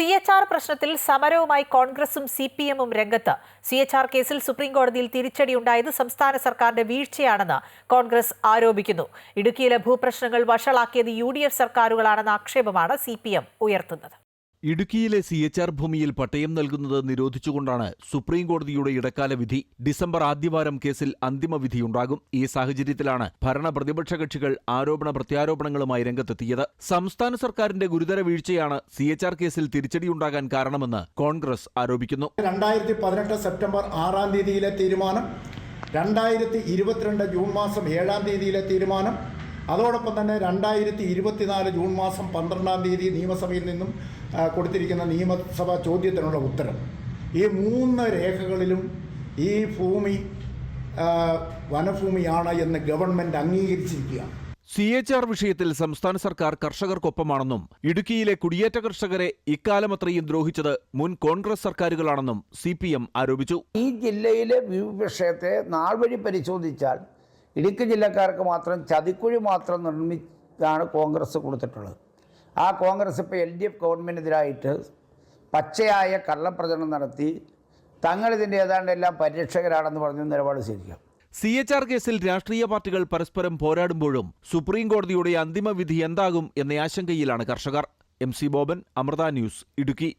C H R പ്രശ്നത്തിൽ സമരവുമായി കോൺഗ്രസും സി പി എമ്മും രംഗത്ത്. സി എച്ച് ആർ കേസിൽ സുപ്രീംകോടതിയിൽ തിരിച്ചടിയുണ്ടായത് സംസ്ഥാന സർക്കാരിന്റെ വീഴ്ചയാണെന്ന് കോൺഗ്രസ് ആരോപിക്കുന്നു. ഇടുക്കിയിലെ ഭൂപ്രശ്നങ്ങൾ വഷളാക്കിയത് യു ഡി എഫ് സർക്കാരുകളാണെന്ന ആക്ഷേപമാണ് സി പി എം ഉയർത്തുന്നത്. ഇടുക്കിയിലെ സി എച്ച് ആർ ഭൂമിയിൽ പട്ടയം നൽകുന്നത് നിരോധിച്ചുകൊണ്ടാണ് സുപ്രീം കോടതിയുടെ ഇടക്കാല വിധി ഡിസംബർ ആദ്യവാരം കേസിൽ അന്തിമ വിധിയുണ്ടാകും. ഈ സാഹചര്യത്തിലാണ് ഭരണ പ്രതിപക്ഷ കക്ഷികൾ ആരോപണ പ്രത്യാരോപണങ്ങളുമായി രംഗത്തെത്തിയത്. സംസ്ഥാന സർക്കാരിന്റെ ഗുരുതര വീഴ്ചയാണ് സി എച്ച് ആർ കേസിൽ തിരിച്ചടിയുണ്ടാകാൻ കാരണമെന്ന് കോൺഗ്രസ് ആരോപിക്കുന്നു. രണ്ടായിരത്തി പതിനെട്ട് സെപ്റ്റംബർ ആറാം തീയതിയിലെ തീരുമാനം രണ്ടായിരത്തി ഇരുപത്തിരണ്ട് ജൂൺ മാസം ഏഴാം തീയതിയിലെ തീരുമാനം അതോടൊപ്പം തന്നെ രണ്ടായിരത്തി ഇരുപത്തിനാല് ജൂൺ മാസം പന്ത്രണ്ടാം തീയതി നിയമസഭയിൽ നിന്നും കൊടുത്തിരിക്കുന്ന നിയമസഭാ ചോദ്യത്തിനുള്ള ഉത്തരം. ഈ മൂന്ന് രേഖകളിലും ഈ ഭൂമി വനഭൂമിയാണ് എന്ന് ഗവൺമെന്റ് അംഗീകരിച്ചിരിക്കുകയാണ് സി എച്ച് ആർ വിഷയത്തിൽ സംസ്ഥാന സർക്കാർ കർഷകർക്കൊപ്പമാണെന്നും ഇടുക്കിയിലെ കുടിയേറ്റ കർഷകരെ ഇക്കാലമത്രയും ദ്രോഹിച്ചത് മുൻ കോൺഗ്രസ് സർക്കാരുകളാണെന്നും സി പി എം ആരോപിച്ചു. ഈ ജില്ലയിലെ വിഷയത്തെ നാൾ വഴി പരിശോധിച്ചാൽ ഇടുക്കി ജില്ലക്കാർക്ക് മാത്രം ചതിക്കുഴി മാത്രം നിർമ്മിച്ചാണ് കോൺഗ്രസ് കൊടുത്തിട്ടുള്ളത്. ആ കോൺഗ്രസ് ഇപ്പോൾ എൽ ഡി എഫ് ഗവൺമെന്റിനെതിരായിട്ട് പച്ചയായ കള്ളപ്രചരണം നടത്തി തങ്ങളിതിന്റെ ഏതാണ്ട് എല്ലാം പരിരക്ഷകരാണെന്ന് പറഞ്ഞ് നിലപാട് സ്വീകരിക്കാം സി എച്ച് ആർ കേസിൽ രാഷ്ട്രീയ പാർട്ടികൾ പരസ്പരം പോരാടുമ്പോഴും സുപ്രീം കോടതിയുടെ അന്തിമ വിധി എന്താകും എന്ന ആശങ്കയിലാണ് കർഷകർ. M C Boban Amrita News Idukki.